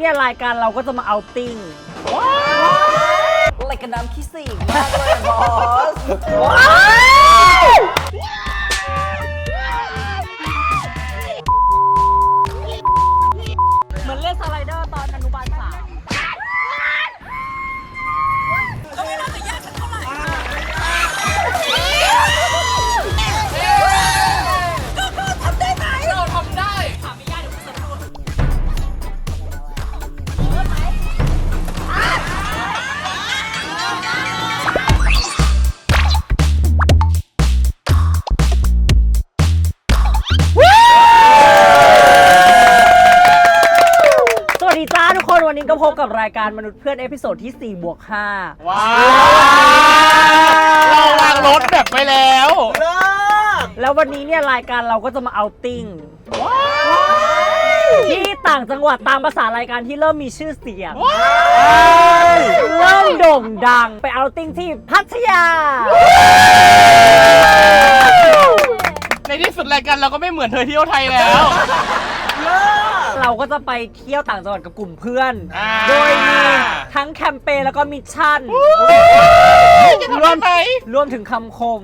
เนี่ยรายการเราก็จะมาเอาติ้งรายการน้ำขี้สิงมากเลยบอส รายการมนุษย์เพื่อนเอพิโซดที่ 4 บวก 5 ว้าวเราวางรถแบบไปแล้วแล้ววันนี้เนี่ยรายการเราก็จะมาเอาติ้งที่ต่างจังหวัดตามภาษารายการที่เริ่มมีชื่อเสียง เริ่มโด่งดังไปเอาติ้งที่พัทยา ในที่สุดรายการเราก็ไม่เหมือนเธอเที่ยวไทยแล้ว เราก็จะไปเที่ยวต่างจังหวัดกับกลุ่มเพื่อน อ่า โดยมีทั้งแคมเปญแล้วก็มิชชั่นจะทำได้ไหมรวมถึงคำคม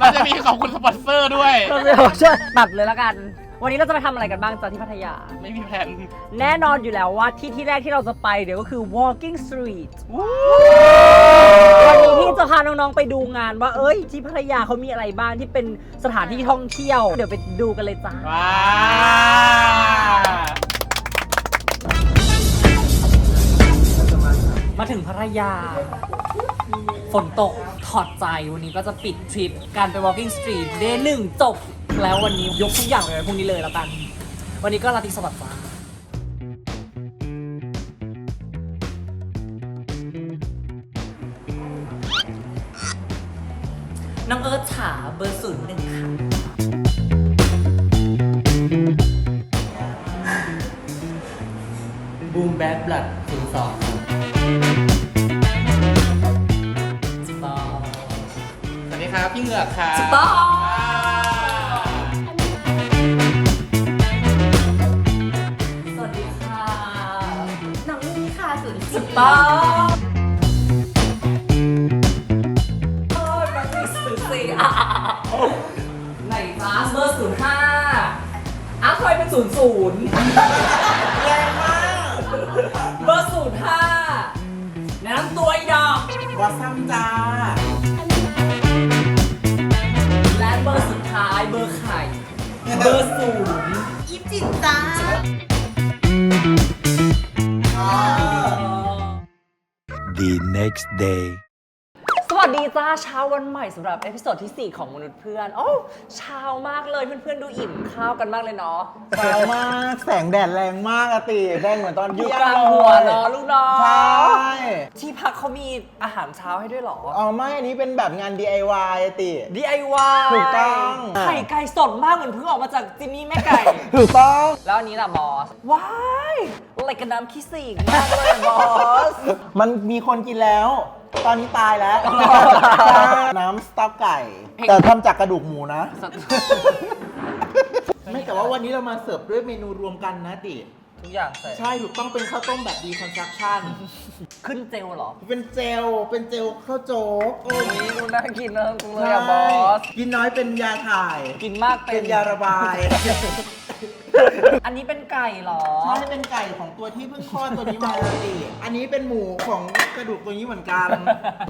เราจะมีขอบคุณสปอนเซอร์ด้วย ก็เลยช่วยตัดเลยแล้วกัน วันนี้เราจะไปทำอะไรกันบ้างจ้าที่พัทยา ไม่มีแผนแน่นอนอยู่แล้วว่าที่ที่แรกที่เราจะไปเดี๋ยวก็คือ walking street วันนี้พี่จะพาน้องๆไปดูงานว่าเอ้ย ที่พัทยาเขามีอะไรบ้างที่เป็นสถานที่ท่องเที่ยว เดี๋ยวไปดูกันเลยจ้า ว้ามาถึงพัทยา ฝนตกถอดใจวันนี้ก็จะปิดทริป การไป walking street เดย์หนึ่งจบ แล้ววันนี้ยกทุกอย่างเลยพรุ่งนี้เลยแล้วกัน วันนี้ก็ลาติสวัสดิ์ฟ้า วัสซัมจ้า และเบอร์สุดท้ายเบอร์ไข่ เบอร์ศูนย์ยิบจิตจ้า the next day. สวัสดีจ้าเช้าวันใหม่สำหรับเอพิโซดที่ 4 ของมนุษย์เพื่อน โอ้เช้ามากเลยเพื่อนๆ ดูอิ่มข้าวกันมากเลยเนาะเช้ามาก แสงแดดแรงมากอะติแดงเหมือนตอนอยู่เที่ยกลางหัวเนาะลูกเนาะใช่ที่พักเขามีอาหารเช้าให้ด้วยเหรอ อ๋อไม่ อันนี้เป็นแบบงาน DIY อะติ DIY ถูกต้องไข่ไก่สดมากเหมือนเพิ่งออกมาจากจิมมี่แม่ไก่ ถูกต้อง แล้วอันนี้ล่ะมอส ว้ายอะไรกันน้ำขี้สิงมากเลยมอส มันมีคนกินแล้ว ตอนนี้ตายแล้ว น้ำสต๊อกไก่ แต่ทำจากกระดูกหมูนะ ไม่แต่ว่าวันนี้เรามาเสิร์ฟด้วยเมนูรวมกันนะติ ทุกอย่างใส่ใช่ถูกต้องเป็นข้าวต้มแบบดีคอนสตรักชั่น ขึ้นเจลเหรอเป็นเจล เป็นเจลข้าวโจ๊กโอ้โอ้ยยดูน่ากินนะกูเลยอะบอส กินน้อยเป็นยาถ่าย กินมากเป็เป็นนยาระบาย อันนี้เป็นไก่เหรอ ใช่เป็นไก่ของตัวที่เพิ่งคลอดตัวนี้มาสิอันนี้เป็นหมูของกระดูกตัวนี้เหมือนกัน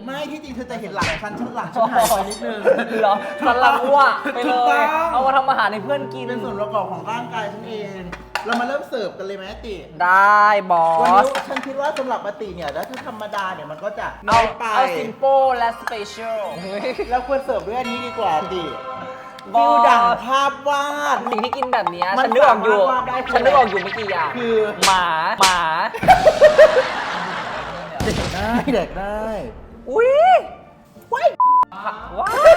ไม่ที่จริงเธอจะเห็นหลังฉันฉันหลังฉันหายไปนิดนึงเหรอสลังอ้วไปเลถูกยต้อง เอามาทำอาหารให้เพื่อนกิน เป็นส่วนประกอบของร่างกายฉันเอง เรามาเริ่มเสิร์ฟกันเลยไหมติได้บอวันส นี้ฉันคิดว่าสำหรับปติเนี่ยแล้วถ้าธรรมดาเนี่ยมันก็จะเอาน้อยไป เอาซิมโปและสเปเชียลแล้วควรเสิร์ฟด้วยอันนี้ดีกว่าติบอ ฟิสลดั่งภาพวาด สิ่งที่กินแบบเนี้ยมันฉันนึกออกอยู่ สามารถวาดได้คือฉันนึกออกอยู่ไม่กี่อย่างคือ หมาหมาได้เด็กได้ อุ้ยว้ายว้าย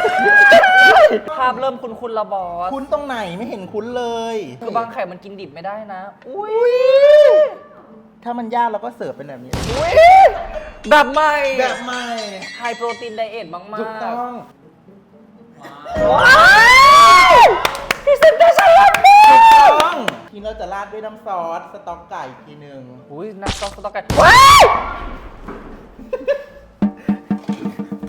ภาพเริ่มคุ้นๆและบอสคุ้นตรงไหนไม่เห็นคุ้นเลยคือบางไข่มันกินดิบไม่ได้นะ อุ้ยถ้ามันยากเราก็เสิร์ฟเป็นแบบนี้อุ้ยแบบใหม่แบบใหม่ ไฮโปรตีนไดเอทมากๆ ถูกต้องว้าย พรีเซนเตอร์ฉันแล้วนี่ถูกต้องนี้เราจะราดด้วยน้ำซอส สต๊อกไก่อีกทีหนึ่งอุ้ยน้ำซอสสต๊อกไก่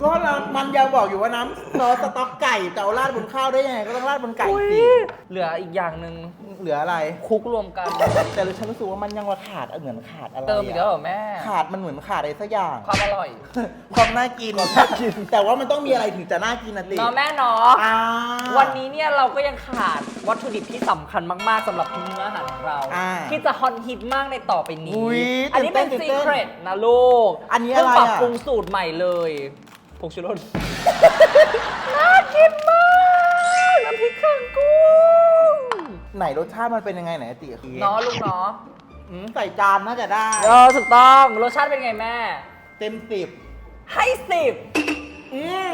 ก็เรามันยังบอกอยู่ว่าน้ำซอสสต๊อกไก่จะเอาราดบนข้าวได้ยังไงก็ต้องราดบนไก่อุ๊ยสิ เหลืออีกอย่างหนึ่งเหลืออะไรคลุกรวมกัน แต่ฉันรู้สึกว่ามันยังว่าขาดเหมือนขาดอะไรเติมอีกแล้วเหรอแม่ ขาดมันเหมือนขาดอะไรสักอย่าง ความอร่อย ความน่ากินน่ากิน แต่ว่ามันต้องมีอะไรถึงจะน่ากินนะติเนาะแม่เนาะอ่าวันนี้เนี่ยเราก็ยังขาดวัตถุดิบที่สำคัญมากๆสำหรับทุกมื้ออาหารของเราอ่าที่จะฮอตฮิตมากในต่อไปนี้อุ๊ยอันนี้เป็นตื่นซีเต้นเครตนะลูก อันนี้เพิ่งอะไรปรับอะปรุงสูตรใหม่เลย ผงชูรส น่ากินมากน้ำพริกเครื่องกุ้งไหนรสชาติมันเป็นยังไงไหนติเนาะลูกเนาะอืมใส่จานน่าจะได้ เออถูกต้องรสชาติเป็นไงแม่ เต็มสิบให้สิบอืม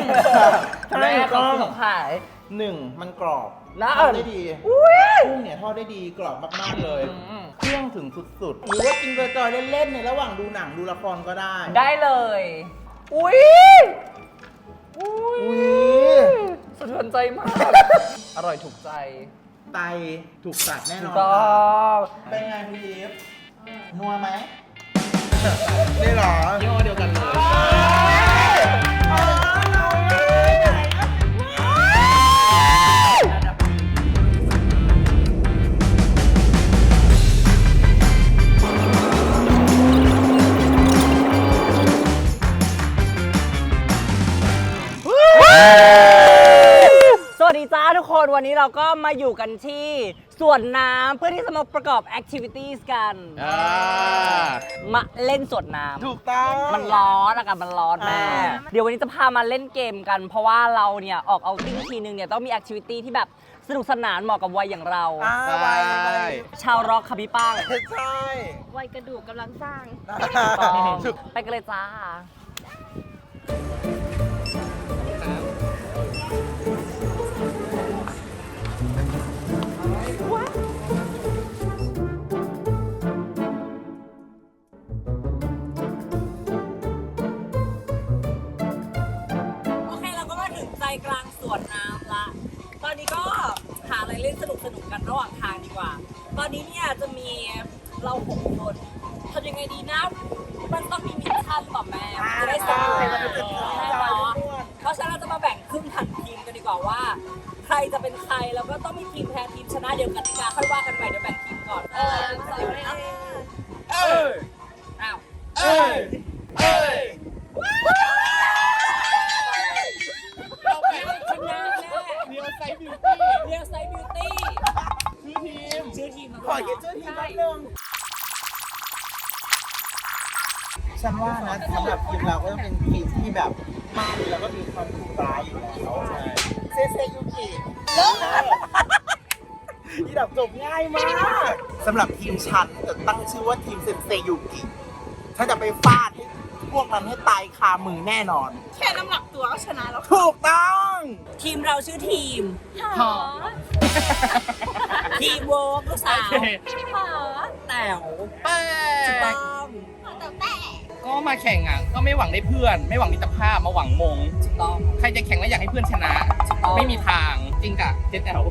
แม่ใช่ของก็ซื้อของขาย หนึ่งมันกรอบนะทอดได้ดีอุ้ยกุ้งเนี่ยทอดได้ดีกรอบมากๆเลย อืมเครื่องถึงสุดๆ หรือว่ากินจอยๆเล่นๆในระหว่างดูหนังดูละครก็ได้ ได้เลย อุ้ย อุ้อุ้ยยสะเทือนใจมาก อร่อยถูกใจไตถูกตัดแน่ถูนกอนต้อค่ะงเป็นไงพี่อีฟนัวไหมนี่เหรอ ยี่ห้อเดียวกันเลย จ้าทุกคนวันนี้เราก็มาอยู่กันที่สวนน้ำเพื่อที่จะมาประกอบ activities กัน อ่ามาเล่นสวนน้ำ ถูกต้อง มันร้อนอากาศมันร้อนแม่อ่า เดี๋ยววันนี้จะพามาเล่นเกมกัน เพราะว่าเราเนี่ยออกเอาติ้งทีนึงเนี่ยต้องมีแอคทิวิตี้ที่แบบสนุกสนานเหมาะกับวัยอย่างเรา อ่าไวไวชาวร็อกค่ะพี่ป้างใช่วัยกระดูกกำลังสร้างต้องไปกันเลยจ้าโอเกลางสวนน้ำละ ตอนนี้ก็หาอะไรเล่นสนุกสนุกๆกันระหว่างทางดีกว่า ตอนนี้เนี่ยจะมีเราหกคนทำยังไงดีนะมันต้องมีมิชชั่นหรือเปล่าแม่มันจะได้สนุกใช่แน่มันจะเป็นเนาะเพราะฉะนั้นเราจะมาแบ่งครึ่งทันทีมกันดีกว่าว่า ใครจะเป็นใครแล้วก็ต้องมีทีมแพ้ทีมชนะเดี๋ยวกติกาค่อยว่ากันใหม่เดี๋ยวแบ่งทีมก่อนเออเอออ้าวเอ้ยเอ้ย ขอคิดชื่อทีมแป๊บนึงฉันว่านะสำหรับทีมเราก็ต้องเป็นทีมที่แบบมาแล้วก็มีความดุร้ายอยู่แล้วเซเซยูกิเลิกที่แบบจบง่ายมากสำหรับทีมฉันจะตั้งชื่อว่าทีมเซนเซยูกิฉันจะไปฟาดให้พวกนั้นให้ตายคามือแน่นอน แค่น้ำหนักตัวก็ชนะแล้ว ถูกต้อง ทีมเราชื่อทีมหอทีม เวิร์กลูกสาวหอแต๋วแป้ถูกต้องแต่แต่ก็มาแข่งอะ ก็ไม่หวังได้เพื่อน ไม่หวังมิตรภาพมาหวังมง ถูกต้อง ใครจะแข่งแล้วอยากให้เพื่อนชนะต้อง ไม่มีทางจริงกะเจ๊แต๋ว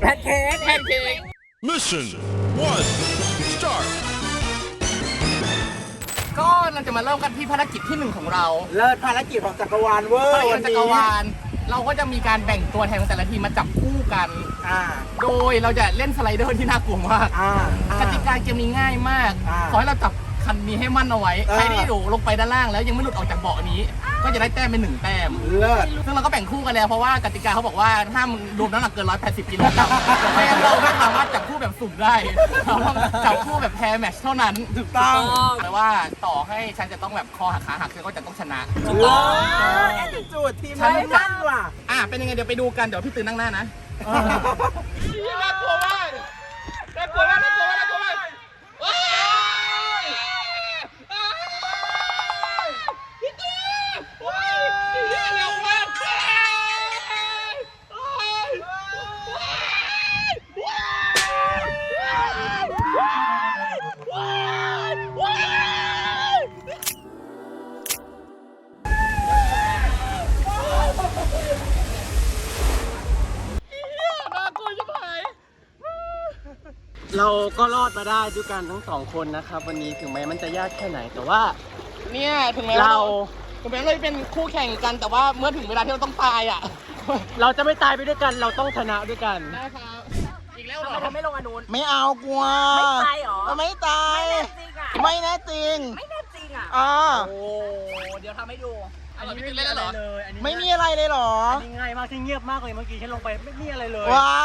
แพนเค้กแพนเค้ก Mission one, start. ก็เราจะมาเริ่มกันที่ภารกิจที่หนึ่งของเราเลิศภารกิจของจักรวาลเวอภารร์กิวัจนจันี้กรวาล เราก็จะมีการแบ่งตัวแทนของแต่ละทีมมาจับคู่กัน อ่า โดยเราจะเล่นสไลเดอร์ที่น่ากลัวมากอ่าอ่ากติกาเกมนี้ง่ายมาก อ่า ขอให้เราจับ คันนี้ให้มั่นเอาไว้ เออ ใครที่อยู่ลงไปด้านล่างแล้วยังไม่หลุดออกจากเบาะนี้ ก็จะได้แต้มเป็นหนึ่งแต้ม เลิศ ซึ่งเราก็แบ่งคู่กันแล้วเพราะว่ากติกาเขาบอกว่าห้ามรวมน้ำหนักเกิน 180กิโลกรัมไม่งั้นเราไม่สามารถจับคู่แบบสุ่มได้ เราต้องจับคู่แบบแพ้แมตช์เท่านั้นถูกต้อง แต่ว่าต่อให้ฉันจะต้องแบบคอหักขาหักฉันก็จะต้องชนะ เลิศแอดจูดทีมฉันไม่จะมั่นว่ะ อะเป็นยังไงเดี๋ยวไปดูกันเดี๋ยวพี่ตื่นนั่งหน้านะน่ เราก็รอดมาได้ด้วยกันทั้งสองคนนะครับ วันนี้ถึงแม้มันจะยากแค่ไหนแต่ว่าเนี่ยถึงแม้เรา ถึงแม้เราจะเป็นคู่แข่งกันแต่ว่าเมื่อถึงเวลาที่เราต้องตายอะเราจะไม่ตายไปด้วยกัน เราต้องชนะด้วยกันนะครับอีกแล้วเหรอทำไมไม่ลงอนุนไม่เอากลัวไม่ตายเหรอไม่ตายจริงอะไม่แน่จริงไม่แน่จริงอะอ่าโอ้เดี๋ยวทำให้ดูอันนี้ไม่เล่นแล้วเหรอไม่มีอะไรเลยเหรอนี่ง่ายมากที่เงียบมากเลยเมื่อกี้ฉันลงไปไม่มีอะไรเลยไว้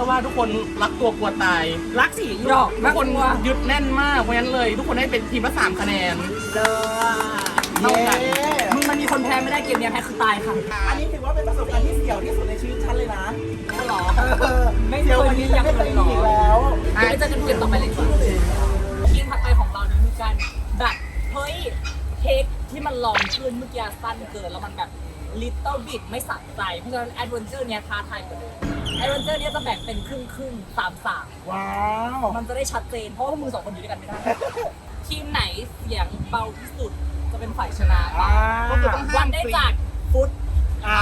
ชื่อว่าทุกคนรักตัวกลัวตาย รักสิหยอกทุกคนยึดแน่นมากเพราะฉะนั้นเลย ทุกคนได้เป็นทีมละสามคะแนนเด้อเท่ากัน มึงมันมีคนแพ้ไม่ได้เกมเนี้ยแพ้คือตายค่ะอันนี้ถือว่าเป็นประสบการณ์ที่เสี่ยวที่สุดในชีวิตฉันเลยนะก็หรอ เออไม่เสี่ยวเคกยว่ามีนี้อฉัย่านงไม่เคอื่ยนหรมีออีกแล้ว เดี๋ยวจะกันเกมต่อไปเลยดีกว่าเกมถัดไปของเราเนี่ยมีการแบบเฮ้ยเทคที่มันลองขึ้นเมื่อกี้สั้นเกินแล้วมันแบบ little bit ไม่สะใจเพราะฉะนั้น adventure เนี้ยท้าทายกว่าเดิม adventure เนี้ยจะแบ่งเป็นครึ่งครึ่งๆสามสามว้าว มันจะได้ชัดเจนเพราะว่าพวกมึงสองคนอยู่ด้วยกันไม่ได้ ทีมไหนเสียงเบาที่สุดจะเป็นฝ่ายชนะอ่า ก็คือต้องวันได้จากฟุตอ่า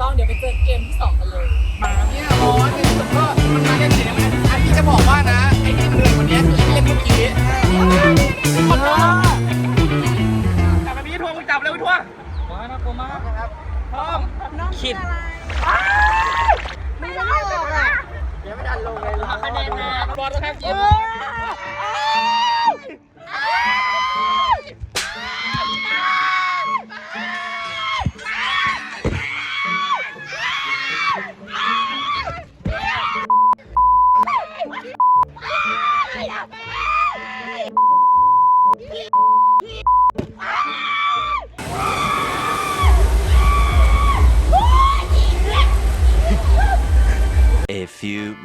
ต้องเดี๋ยวไปเจอเกมที่สองกันเลย มาเนี่ยร้อนในที่สุดก็มันมาได้เลยนะอันนี้จะบอกว่านะ ไอ้ที่เหนื่อยวันนี้คือไอ้ที่เล่นเมื่อกี้ขอโทษจับแบบนี้ทวงมึงจับเลยทวง ว้าน่ากลัวมากพร้อมคิดไม่ได้หรอกอะคะแนนนะบอลนะครับเย็บ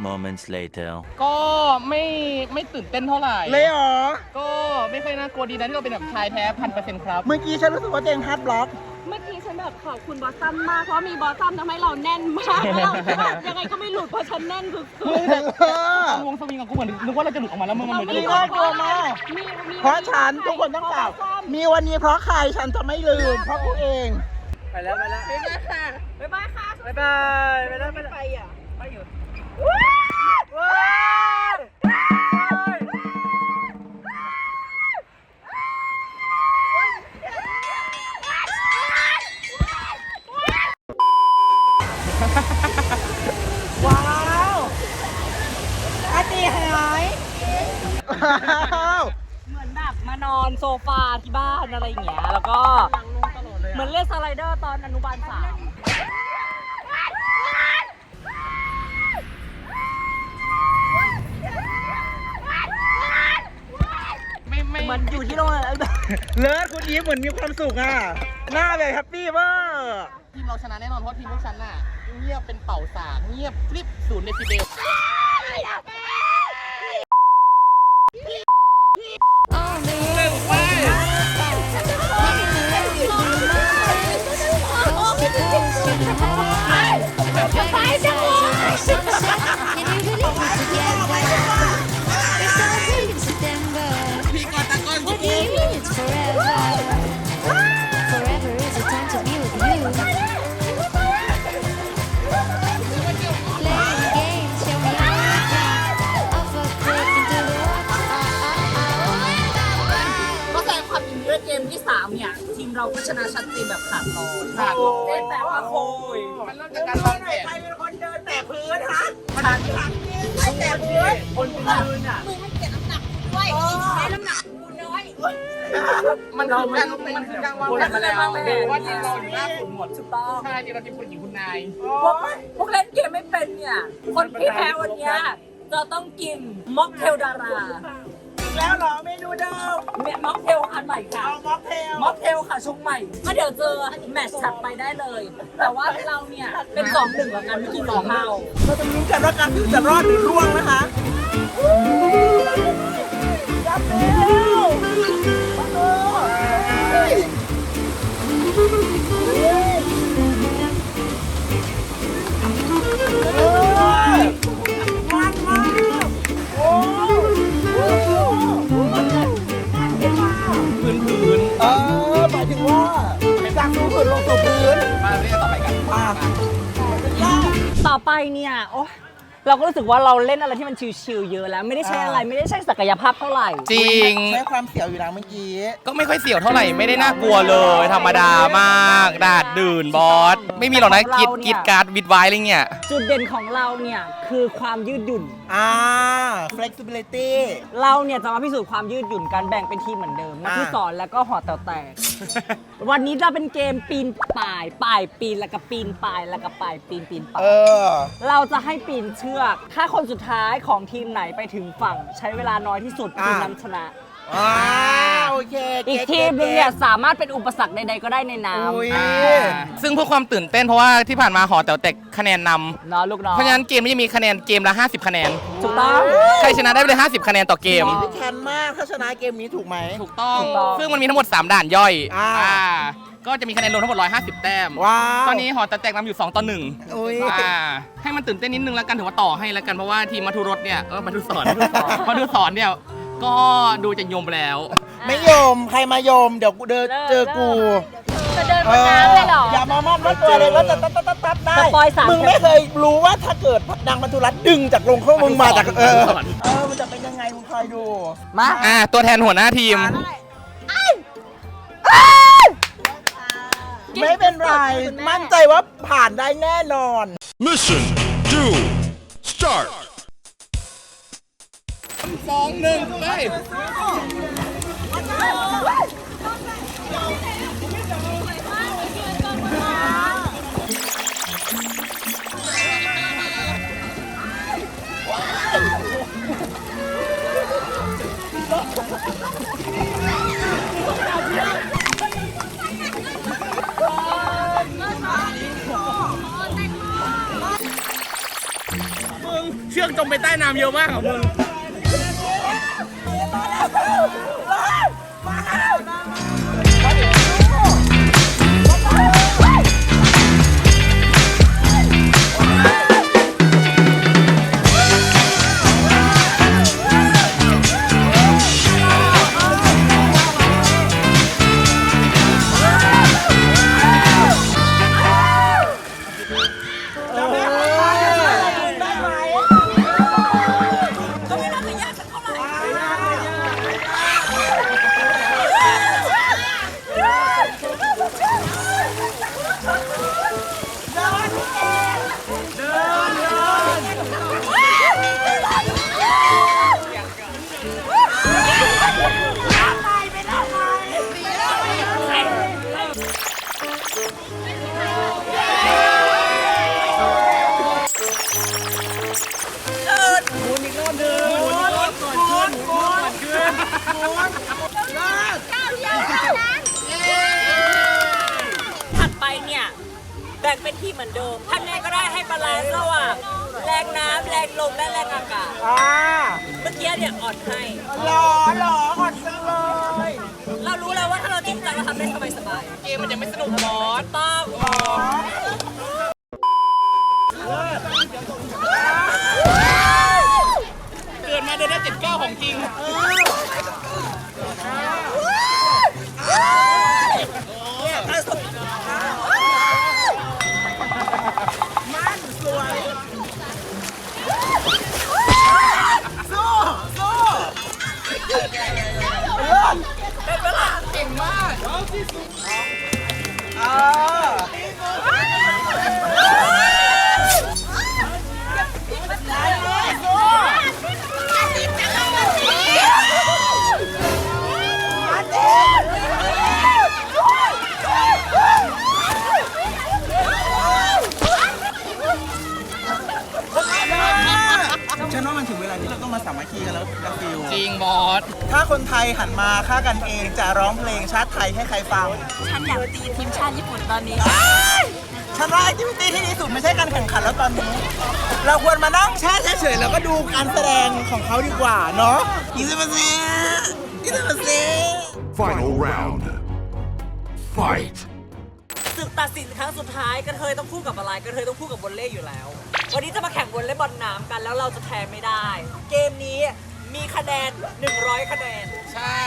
moments later. ก็ไม่ไม่ตื่นเต้นเท่าไหร่ เลยเหรอ ก็ไม่ค่อยน่ากลัวดีนะที่เราเป็นแบบชายแท้พันเปอร์เซ็นต์ครับ เมื่อกี้ฉันรู้สึกว่าตัวเองฮาร์ดบล็อก เมื่อกี้ฉันแบบขอบคุณบอสซัมมากเพราะมีบอสซัมทำให้เราแน่นมากแล้วเรายังไงก็ไม่หลุดเพราะฉันแน่นสุดวงสวิงกับกูเหมือนนึกว่าเราจะหลุดออกมาแล้วมึงมันเหมือนจะหลุดไม่น่ากลัวมาก มีมีเพราะฉันทุกคนต้องกล่าวมีวันนี้เพราะใครฉันจะไม่ลืม เพราะกูเอง ไปแล้วไปแล้ว บ๊ายบายค่ะบ๊ายบายไปแล้วไปแล้ว ไปอะไปอยู่ ว้าวอาตีหายว้าวเหมือนแบบมานอนโซฟาที่บ้านอะไรอย่างเงี้ย แล้วก็เหมือนเล่นสไลเดอร์ตอนอนุบาลสาม มันอยู่ที่โรงแรมเลิศคุณอีฟเหมือนมีความสุขอะ หน้าแบบแฮปปี้เวอร์ทีมเราชนะแน่นอนเพราะทีมพวกฉันน่ะเงียบเป็นเป่าสากเงียบฟลิปศูนย์เดซิเบล มันคือการมันคือการวางแผนมาแล้วว่าทีมเราอยู่หน้าฝุ่นหมดถูกต้องใช่ทีมเราทีมคุณหญิงคุณนายพวกพวกเล่นเกมไม่เป็นเนี่ย คนที่แพ้วันเนี้ยจะต้องกินม็อกเทลดาราอีกแล้วเหรอเมนูเดิมเนี่ยม็อกเทลอันใหม่ค่ะเอาม็อกเทลม็อกเทลค่ะชงใหม่ก็เดี๋ยวเจอแมตช์ถัดไปได้เลย แต่ว่าเราเนี่ยเป็นสองหนึ่งแล้วกันไม่กินสองเท่าเราจะรู้กันว่าการที่จะรอดหรือร่วงนะคะจับเร็ว ไปเนี่ย โอ้ เราก็รู้สึกว่าเราเล่นอะไรที่มันชิลๆเยอะแล้ว ไม่ได้ใช้อะไรไม่ได้ใช้ศักยภาพเท่าไหร่ จริง ใช้ความเสียวอยู่นะเมื่อกี้ ก็ไม่ค่อยเสี่ยวเท่าไหร่ไม่ได้น่ากลัวเลย ธรรมดามากดาดดื่นบอส ไม่มีหรอกนะกิดกิดการ์ดวิดไว้อะไรเงี้ย จุดเด่นของเราเนี่ยคือความยืดหยุ่น อ่า flexibility เราเนี่ยจะมาพิสูจน์ความยืดหยุ่นการแบ่งเป็นทีมเหมือนเดิมนักที่อ่าสอนแล้วก็หอแต๋วแตก วันนี้จะเป็นเกมปีนป่ายป่ายปีนแล้วก็ปีนป่ายแล้วก็ป่ายปีนปีนป่าเอยอ เราจะให้ปีนเชือกถ้าคนสุดท้ายของทีมไหนไปถึงฝั่ง ใช้เวลาน้อยที่สุดทีมอ่านั้นชนะ อ่าโอเคอีกเตทีมนึงเนี่ยสามารถเป็นอุปสรรคใดๆก็ได้ในน้อุ้ยซึ่งเพื่อความตื่นเต้นเพราะว่าที่ผ่านมาหอแต๋วแตกคะแนนนำำเนาะลูกน้องเพราะฉะนั้นเกมนี้จะมีคะแนนเกมละ 50 คะแนน ถูกต้อง ใครชนะได้ไปเลย 50 คะแนนต่อเกม พี่แคนมากถ้าชนะเกมนี้ถูกไหม ถูกต้อง ถูกต้อง ซึ่งมันมีทั้งหมด 3 ด่านย่อยอ่า อ่า ก็จะมีคะแนนรวมทั้งหมด 150 แต้ม ว้าว ตอนนี้หอแต๋วแตกนำอยู่ 2 ต่อ1อุ้ยอ่าให้มันตื่นเต้นนิดนึงแล้วกันถือว่าต่อให้แล้วกันเพราะว่าทีมมัทุรสเนี่ยเออมัทุสอนมัทุสอนเนี่ยก็ดูจะยมไปแล้ว ไม่ยอมใครมายอมเดี๋ยวกูเดินเจอกูจะเดินบนน้ำเลยเหรอ อย่ามามั่นว่าตัวเลยว่าจะตัดตัดตัดตัดได้สปอยสาม มึงไม่เคยรู้ว่าถ้าเกิดนางมัทุรัตน์ดึงจากลงเข้ามึงมาจากเออสอนเออมันจะเป็นยังไงมึงคอยดู มาอ่าตัวแทนหัวหน้าทีม ไม่เป็นไรมั่นใจว่าผ่านได้แน่นอน Mission 2. Start. สองหนึ่งไป จมไปใต้น้ำเยอะมากครับมึง มมันยังไม่สนุกบอสๆต้องามัคคีกันแล้วกาฟิลจริงบอส ถ้าคนไทยหันมาฆ่ากันเองจะร้องเพลงชาติไทยให้ใครฟัง ฉันอยากตีทีมชาติญี่ปุ่นตอนนี้ ฉันว่าแอคทิวิตี้ที่ดีสุดไม่ใช่การแข่งขันแล้วตอนนี้ เราควรมานั่งแช่เฉยๆแล้วก็ดูการแสดงของเขาดีกว่าเนาะอีซิมาซิอีซิมาซิ Final round. Fight. ศึกตัดสินครั้งสุดท้ายกระเทยต้องคู่กับอะไรกระเทยต้องคู่กับวอลเล่อยู่แล้ว วันนี้จะมาแข่งวอลเล่บอลน้ำกัน แล้วเราจะแพ้ไม่ได้ เกมนี้มีคะแนน 100 คะแนน ใช่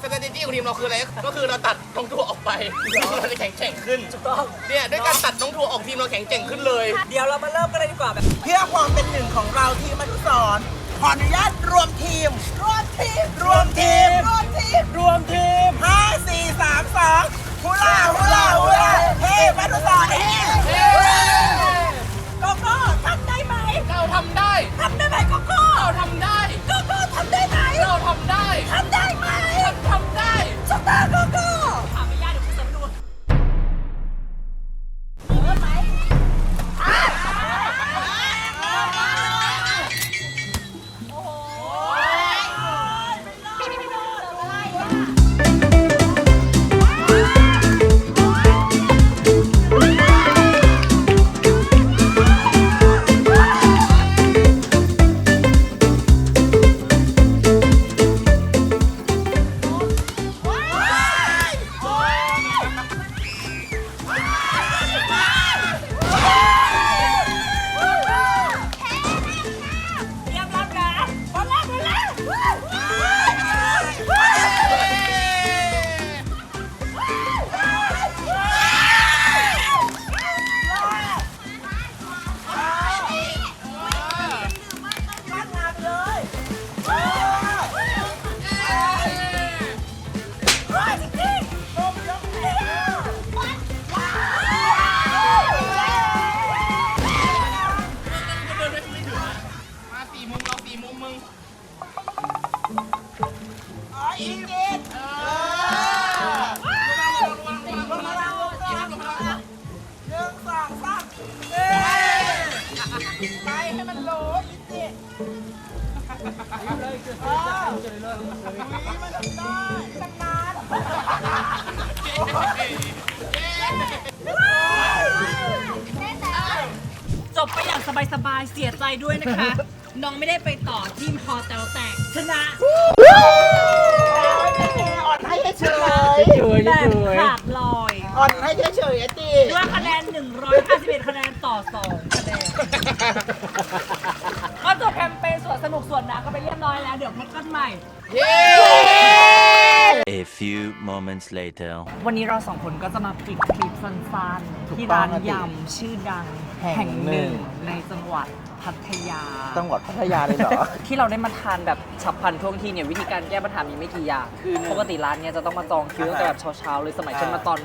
สต r a t e g y ของทีมเราคืออะไร ก็คือเราตัดน้องทัวร์ออกไปเราจะแข็งแกร่งขึ้น ถูกต้อง เนี่ยด้วยการตัดน้องทัวร์ออกทีมเราแข็งแกร่งขึ้นเลย เดี๋ยวเรามาเริ่มกันเลยดีกว่าแบบเพื่อความเป็นหนึ่งของเราทีมมัทุสอนขออนุญาตรวมทีม รวมทีม รวมทีม รวมทีม รวมทีมห้าสี่สามสองฮูลาฮูลาฮูลาเฮ้มัทุสอนเฮ้ อยๆอ่อนให้เฉยๆไอ้ตีด้วยคะแนน 151 คะแนนต่อ 2 คะแนนก็จบแคมเปญสวนสนุกส่วนน้ำก็ไปเรียบร้อยแล้ว เดี๋ยวพบกันใหม่ A few moments later. วันนี้เราสองคนก็จะมาปิดคลิปสั้นๆที่ร้านยำชื่อดังแห่งหนึ่งในจังหวัดพัทยา จังหวัดพัทยาเลยเหรอ ที่เราได้มาทานแบบฉับพลันท่วงทีเนี่ยวิธีการแก้ปัญหามีไม่กี่อย่าง คือปกติร้านเนี้ยจะต้องมาจองคิวตั้งแต่แบบเช้าๆเลยสมัยฉันมาตอน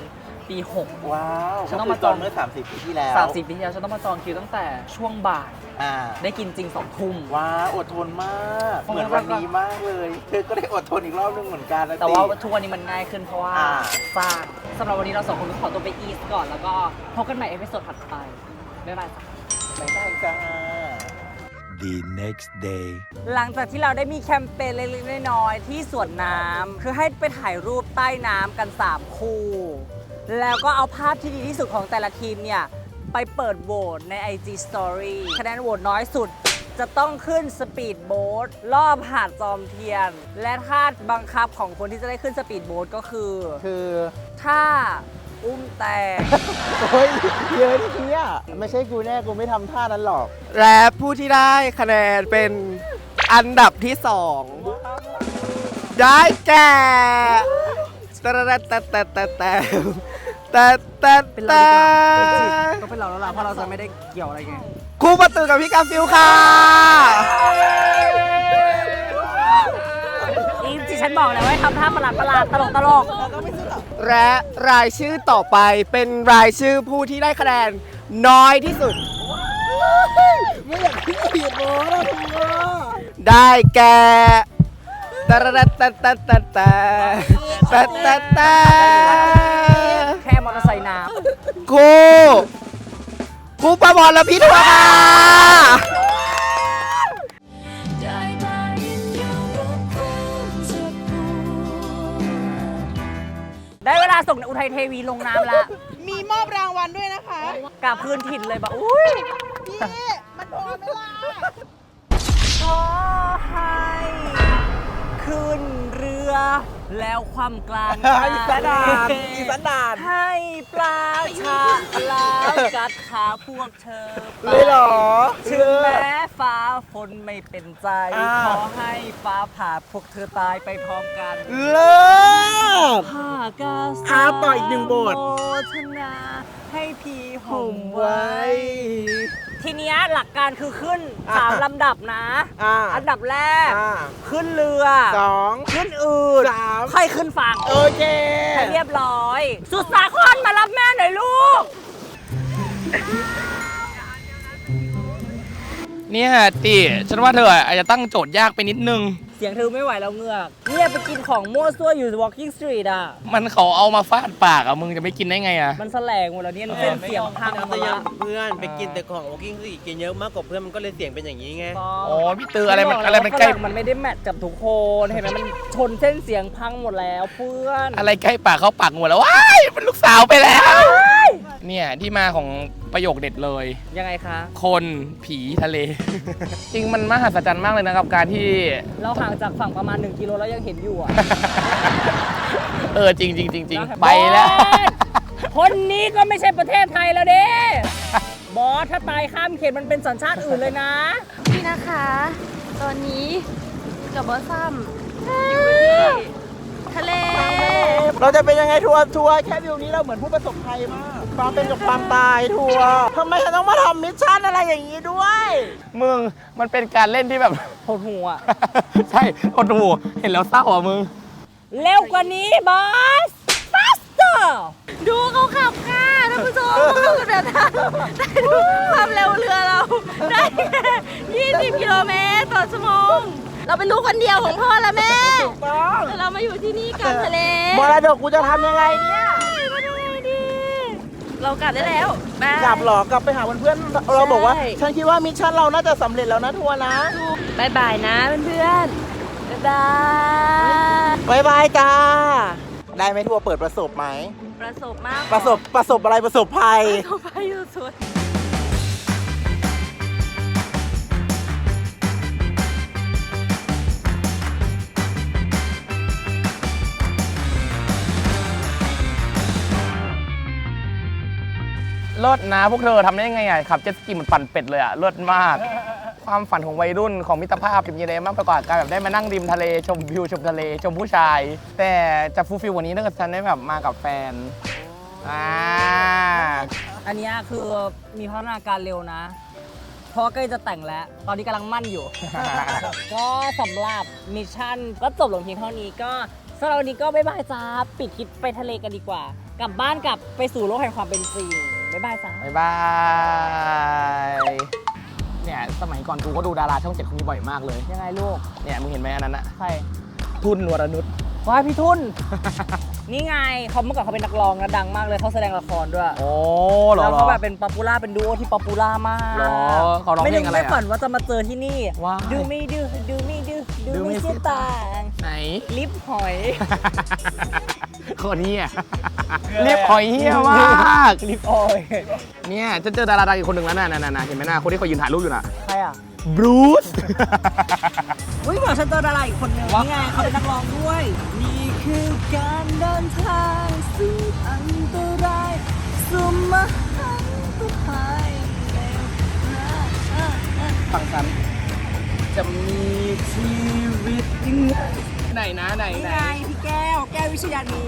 ปี 6 ว้าวฉันต้องมาจองเมื่อ 30 ปีที่แล้ว30ปีที่แล้วฉันต้องมาจองคิวตั้งแต่ช่วงบ่าย อ่าได้กินจริงสองทุ่ม ว้าวอดทนมาก เหมือนวันนี้มากเลย เธอก็ได้อดทนอีกรอบนึงเหมือนกันนะแต่ว่าติทุกวันนี้มันง่ายขึ้นเพราะว่าอ่า สร้างสำหรับวันนี้เราสองคนก็ขอตัวไปอีสก่อน แล้วก็พบกันใหม่เอพิโซดถัดไป บ๊ายบายจ้ะไม่ได้จ้า The next day. หลังจากที่เราได้มีแคมเปญเล็กๆน้อยๆที่สวนน้ำคือให้ไปถ่ายรูปใต้น้ำกัน 3 คู่ แล้วก็เอาภาพที่ดีที่สุดของแต่ละทีมเนี่ย ไปเปิดโหวตใน IG Story คะแนนโหวตน้อยสุด จะต้องขึ้นสปีดโบ๊ทรอบหาดจอมเทียน และท่าบังคับของคนที่จะได้ขึ้นสปีดโบ๊ทก็คือคือท่าอุ้มแตงโอ้ยเยอะทีอะไม่ใช่กูแน่กูไม่ทำท่านั้นหรอก และผู้ที่ได้คะแนนเป็นอันดับที่สองได้แก่ แต่แต่แต่แต่แต่แต่แต่เป็นแต่เราดีกว่าก็เป็นเราแล้วล่ะเพราะเราจะไม่ได้เกี่ยวอะไรไงครูประตูกับพี่กาฟิวค่ะนี่ที่ฉันบอกแล้วว่าให้ทำท่าประหลาดประหลาดตลกตลกและรายชื่อต่อไปเป็นรายชื่อผู้ที่ได้คะแนนน้อยที่สุด ไม่อยากขึ้นปีดโบนะทุกคนได้แก่แตาตาตาตาตาตาตาตะตะแค่มอเตอร์ไซค์น้ำกูกูประมอลแล้วพี่ทว่าได้เวลาส่งอุทัยเทวีลงน้ำละมีมอบรางวัลด้วยนะคะกลับคืนถิ่นเลยบอกอุ้ยพี่มันพอไหมล่ะขอให ขึ้นเรือ แล้วความกลางอีสานานอีสานานให้ปลาชาลามกัดขาพวกเธอไปเลยเหรอถึงแม้ฟ้าฝนไม่เป็นใจ อ่า ขอให้ฟ้าผ่าพวกเธอตายไปพร้อมกันเลิศผ้ากาสาอ่าต่ออีกหนึ่งบท โมทนาให้พี่ห่มไว้ไว้ ทีเนี้ยหลักการคือขึ้นอ่าสามลำดับนะ อ่าอันดับแรก อ่า ขึ้นเรือ สองขึ้นอื่นสามค่อยขึ้นฝั่งโอเค ให้เรียบร้อย สุดสาครมารับแม่หน่อยลูก เนี่ยติฉันว่าเธออาจจะตั้งโจทย์ยากไปนิดนึง เสียงเธอไม่ไหวแล้วเหงือกเนี่ยไปกินของมั่วซั่วอยู่ Walking Street อะ มันเขาเอามาฟาดปากอะมึงจะไม่กินได้ไงอะมันแสลงหมดแล้วเนี่ยเส้นเสียงพังหมดแล้วเพื่อนไปกินแต่ของ Walking Street กินเยอะมากกว่าเพื่อนมันก็เลยเสียงเป็นอย่างนี้ไงโอ้พี่ตืออะไรมันอะไรมันใกล้ฝงมันไม่ได้แมทกับทุกคนเห็นไหมมันชนเส้นเสียงพังหมดแล้วเพื่อนอะไรใกล้ปากเข้าปากหมดแล้วว้ายมันลูกสาวไปแล้ว เนี่ย ที่มาของประโยคเด็ดเลย ยังไงคะ คนผีทะเล จริงมันมหัศจรรย์มากเลยนะครับการที่ เราห่างจากฝั่งประมาณ 1 กิโลแล้วยังเห็นอยู่อะ เออจริงจริงจริงจริงไปแล้วบอสคนนี้ก็ไม่ใช่ประเทศไทยแล้วเด้บอสถ้าตายข้ามเขตมันเป็นสัญชาติอื่นเลยนะนี่นะคะ ตอนนี้กับบอสซัมอยู่ที่ทะเล เราจะเป็นยังไงทัวร์ทัวร์แค่วิวนี้เราเหมือนผู้ประสบภัยมาก ความเป็นกับความตายทัวร์ทำไมฉันต้องมาทำมิชชั่นอะไรอย่างนี้ด้วย มึงมันเป็นการเล่นที่แบบโหดหัวใช่โอ้โหเห็นแล้วเศร้าอะมึง เร็วกว่านี้บอส faster ดูเขาขับค่ะท่านผู้ชมเขาขับกันแบบนั้นได้ดูความเร็วเรือเรา ได้แค่20 กิโลเมตรต่อชั่วโมง เราเป็นลูกคนเดียวของพ่อและแม่ ต้องแต่เรามาอยู่ที่นี่กลางทะเลมรดกกูจะทำยังไงเนี่ยมาดูไงดี เรากลับได้แล้วบาย กลับเหรอกลับไปหาเพื่อนๆเราบอกว่า ใช่ ฉันคิดว่ามิชชั่นเราน่าจะสำเร็จแล้วนะทัวร์นะบายบายนะเพื่อนๆบ๊ายบาย บายบายจ้า ได้ไหมทัวร์เปิดประสบไหม ประสบมากประสบประสบอะไรประสบภัย เขาไปอยู่สุด เลิศนะพวกเธอทำได้ยังไงอะขับเจ็ตสกีเหมือนปั่นเป็ดเลยอะเลิศมาก ความฝันของวัยรุ่นของมิตรภาพจะมีอะไรมากไปกว่าการแบบได้มานั่งริมทะเลชมวิวชมทะเลชมผู้ชาย แต่จะฟูลฟิลกว่านี้ถ้าเกิดฉันได้แบบมากับแฟนอ่าอันเนี้ยคือมีพัฒนาการเร็วนะ เพราะใกล้จะแต่งแล้ว ตอนนี้กำลังมั่นอยู่ ก็สำหรับมิชชั่นก็จบลงเพียงเท่านี้ก็สำหรับวันนี้ก็บ๊ายบายจ้าปิดคลิปไปทะเลกันดีกว่า กลับบ้านกลับไปสู่โลกแห่งความเป็นจริง บ๊ายบายจ้าบ๊ายบาย เนี่ยสมัยก่อนกูก็ดูดาราช่องเจ็ดคนนี้บ่อยมากเลย ยังไงลูก เนี่ยมึงเห็นไหมอันนั้นอะใครทุนวรนุชว้ายพี่ทุน นี่ไงเขาเมื่อก่อนเขาเป็นนักร้องนะดังมากเลยเขาแสดงละครด้วย โอ้เหรอแล้วเหรเขาอแบบเป็นป๊อปปูล่าเป็นดูโอที่ป๊อปปูล่ามากหรอเขาร้องเพลงอะไรอะไม่นึกไม่ฝันว่าจะมาเจอที่นี่ว้ายดูไม่ดูดูไม่ดูดูดูไม่ไม่เสีเสียยตัต่างไหน ลิปหอย คนนี้อะรีบหอยเหี้ยมากลิปออยเนี่ยจะเจอดาราดังอีกคนหนึ่งแล้วน่ะน่ะน่ะเห็นไหมน่ะคนที่เขายืนถ่ายรูปอยู่น่ะใครอะบรูซอุ้ยเหมือนฉันเจอดาราอีกคนนึงนี่ไงเขาเป็นนักร้องด้วยนี่คือการเดินทางสู่อันตรายสู่มหันตภัยฝั่งฉันจะมีชีวิตยังไง ไหนนะไหนนี่ไหน ไงพี่แก้ว แก้ววิชยานี